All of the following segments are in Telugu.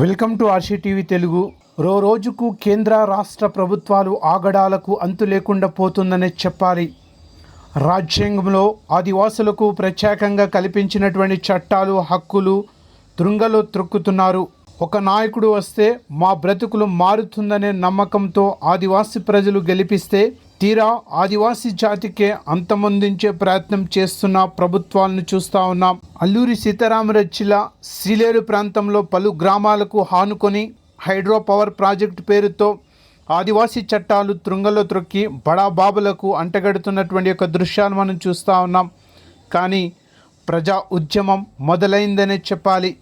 వెల్కమ్ టు ఆర్షీ టీవీ తెలుగు. రో రోజుకు కేంద్ర రాష్ట్ర ప్రభుత్వాలు ఆగడాలకు అంతు లేకుండా పోతుందనే చెప్పాలి. రాజ్యాంగంలో ఆదివాసులకు ప్రత్యేకంగా కల్పించినటువంటి చట్టాలు హక్కులు తృంగలో త్రొక్కుతున్నారు. ఒక నాయకుడు వస్తే మా బ్రతుకులు మారుతుందనే నమ్మకంతో ఆదివాసి ప్రజలు గెలిపిస్తే తీరా ఆదివాసి జాతికే అంతమొందించే ప్రయత్నం చేస్తున్న ప్రభుత్వాలను చూస్తా ఉన్నాం. అల్లూరి సీతారామరాజు శ్రీలేరు ప్రాంతంలో పలు గ్రామాలకు హానుకొని హైడ్రో పవర్ ప్రాజెక్టు పేరుతో ఆదివాసీ చట్టాలు తృంగలో త్రొక్కి బడాబాబులకు అంటగడుతున్నటువంటి యొక్క దృశ్యాలు మనం చూస్తూ ఉన్నాం. కానీ ప్రజా ఉద్యమం మొదలైందనే చెప్పాలి.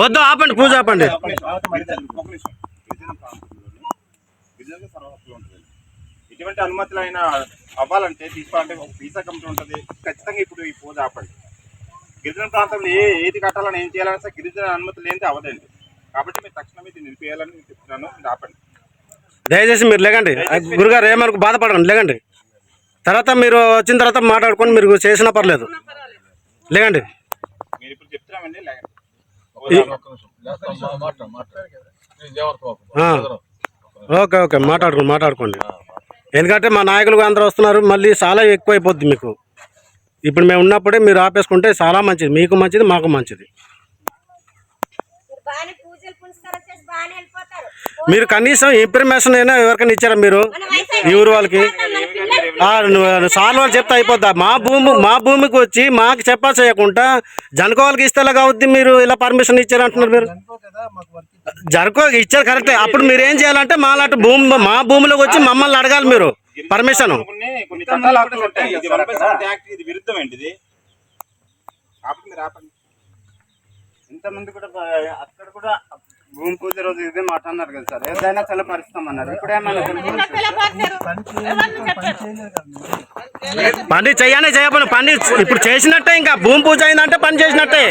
వద్దు ఆపండి పూజ ఆపండి. ఎటువంటి అనుమతులు అయినా అవ్వాలంటే తీసుకోవాలంటే ఒక వీసా కమిటీ ఉంటుంది. ఖచ్చితంగా ఇప్పుడు ఈ పూజ ఆపండి. గిరిజన ప్రాంతంలో ఏ ఏది కట్టాలని ఏం చేయాలని సరే గిరిజన అనుమతులు ఏంటి అవ్వదండి. కాబట్టి మీరు తక్షణమే నిలిపేయాలని నేను చెప్తున్నాను. ఆపండి. దయచేసి మీరు లేకండి. గురుగారు ఏమనుకు బాధపడకండి లేకండి. తర్వాత మీరు వచ్చిన తర్వాత మాట్లాడుకొని మీరు చేసినా పర్లేదు. లేకండి మీరు ఇప్పుడు చెప్తున్నామండి లేకండి ఆ. Okay okay. మాట్లాడుకోండి మాట్లాడుకోండి. ఎందుకంటే మా నాయకులు అందరూ వస్తున్నారు మళ్ళీ చాలా ఎక్కువ అయిపోద్ది మీకు. ఇప్పుడు మేము ఉన్నప్పుడే మీరు ఆపేసుకుంటే చాలా మంచిది. మీకు మంచిది మాకు మంచిది. మీరు కనీసం ఇన్ఫర్మేషన్ అయినా ఎవరికైనా ఇచ్చారా మీరు? ఈ ఊరు వాళ్ళకి? సార్లు వాళ్ళు చెప్తే అయిపోద్దా? మా భూమి మా భూమికి వచ్చి మాకు చెప్పా చేయకుండా జనకోవాలకి ఇస్తే అవుద్ది మీరు ఇలా పర్మిషన్ ఇచ్చారు అంటున్నారు మీరు? జనకో ఇచ్చారు కరెక్టే. అప్పుడు మీరు ఏం చేయాలంటే మాలాంటి భూమి మా భూమిలోకి వచ్చి మమ్మల్ని అడగాలి మీరు పర్మిషన్. ఇంతమంది కూడా అక్కడ కూడా భూమి పూజ రోజు ఇదే మాట అన్నారు కదా సార్. ఏదైనా అన్నారు ఇప్పుడు ఏమన్నా పని చెయ్యనే చేయకపోయినా పని ఇప్పుడు చేసినట్టే ఇంకా. భూమి పూజ అయిందంటే పని చేసినట్టే.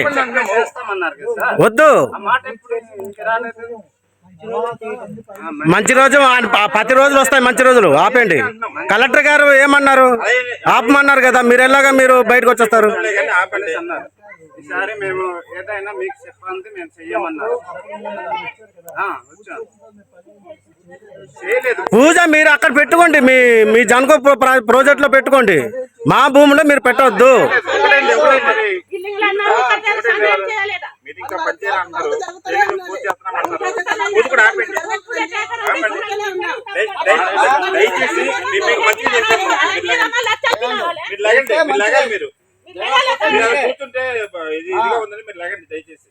వద్దు. ఆ మాట ఇప్పుడు ఇంకా రాలేదు. మంచి రోజు పది రోజులు వస్తాయి మంచి రోజులు. ఆపండి కలెక్టర్ గారు ఏమన్నారు? ఆపమన్నారు కదా. మీరు ఎలాగా మీరు బయటకు వచ్చేస్తారు? కానీ ఆపండి. అన్నారు ఈసారి మేము ఏదైనా మీకు చెప్పండి మేము చెయ్యమన్నారు. ఆ, వచ్చాం చేయలేదు. పూజ మీరు అక్కడ పెట్టుకోండి. మీ మీ జనకో ప్ర- ప్రాజెక్ట్లో పెట్టుకోండి. మా భూమిలో మీరు పెట్టవద్దు దయచేసి మీరు. కూర్చుంటే ఇది ఇదిగా ఉందని మీరు దయచేసి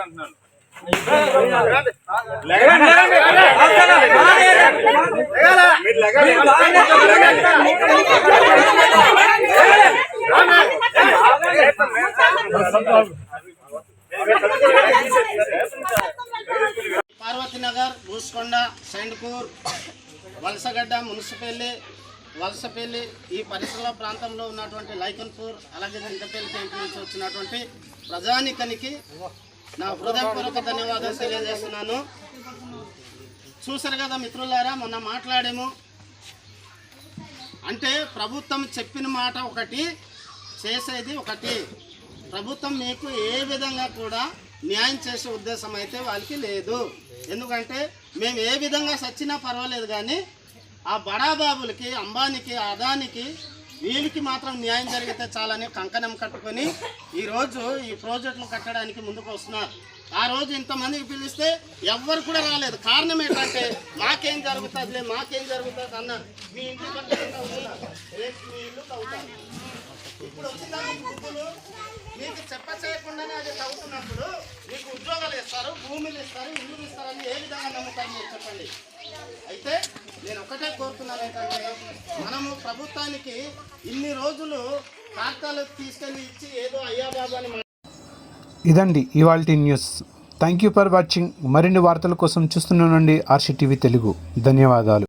అంటున్నాను. మీరు పార్వతీనగర్ భూస్కొండ సైండ్పూర్ వలసగడ్డ మున్సిపల్లి వలసపల్లి ఈ పరిసర ప్రాంతంలో ఉన్నటువంటి లైకన్పూర్ అలాగే చింతపల్లి క్యాంపు నుంచి వచ్చినటువంటి ప్రజానికనికి నా హృదయపూర్వక ధన్యవాదాలు తెలియజేస్తున్నాను. చూసారు కదా మిత్రులారా మొన్న మాట్లాడాము. అంటే ప్రభుత్వం చెప్పిన మాట ఒకటి చేసేది ఒకటి. ప్రభుత్వం మీకు ఏ విధంగా కూడా న్యాయం చేసే ఉద్దేశం అయితే వాళ్ళకి లేదు. ఎందుకంటే మేము ఏ విధంగా సచ్చినా పర్వాలేదు కానీ ఆ బడాబాబులకి అంబానికి అదానికి వీళ్ళకి మాత్రం న్యాయం జరిగితే చాలని కంకణం కట్టుకొని ఈరోజు ఈ ప్రాజెక్టులు కట్టడానికి ముందుకు వస్తున్నారు. ఆ రోజు ఇంతమందికి పిలిస్తే ఎవ్వరు కూడా రాలేదు. కారణం ఏంటంటే మాకేం జరుగుతుందిలే మాకేం జరుగుతుంది అన్న మీ ఇంటి రేపు మీ ఇల్లు తవ్వుతారు. ఇప్పుడు వచ్చిందా మీకు మీకు చెప్ప చేయకుండానే అది తవ్వుతున్నప్పుడు మీకు ఉద్యోగాలు ఇస్తారు భూములు ఇస్తారు ఇల్లు ఇస్తారని ఏ విధంగా నమ్ముతారు మీరు చెప్పండి? అయితే నేను ఒకటే కోరుతున్నాను ఏంటంటే మనము ప్రభుత్వానికి ఇన్ని రోజులు ఖాతాలు తీసుకెళ్ళి ఇచ్చి ఏదో అయ్యా బాబు అని ఇదండి ఇవాళ news. Thank you for watching మరిన్ని వార్తల కోసం చూస్తూనే ఉండండి ఆర్సీ టీవీ తెలుగు. ధన్యవాదాలు.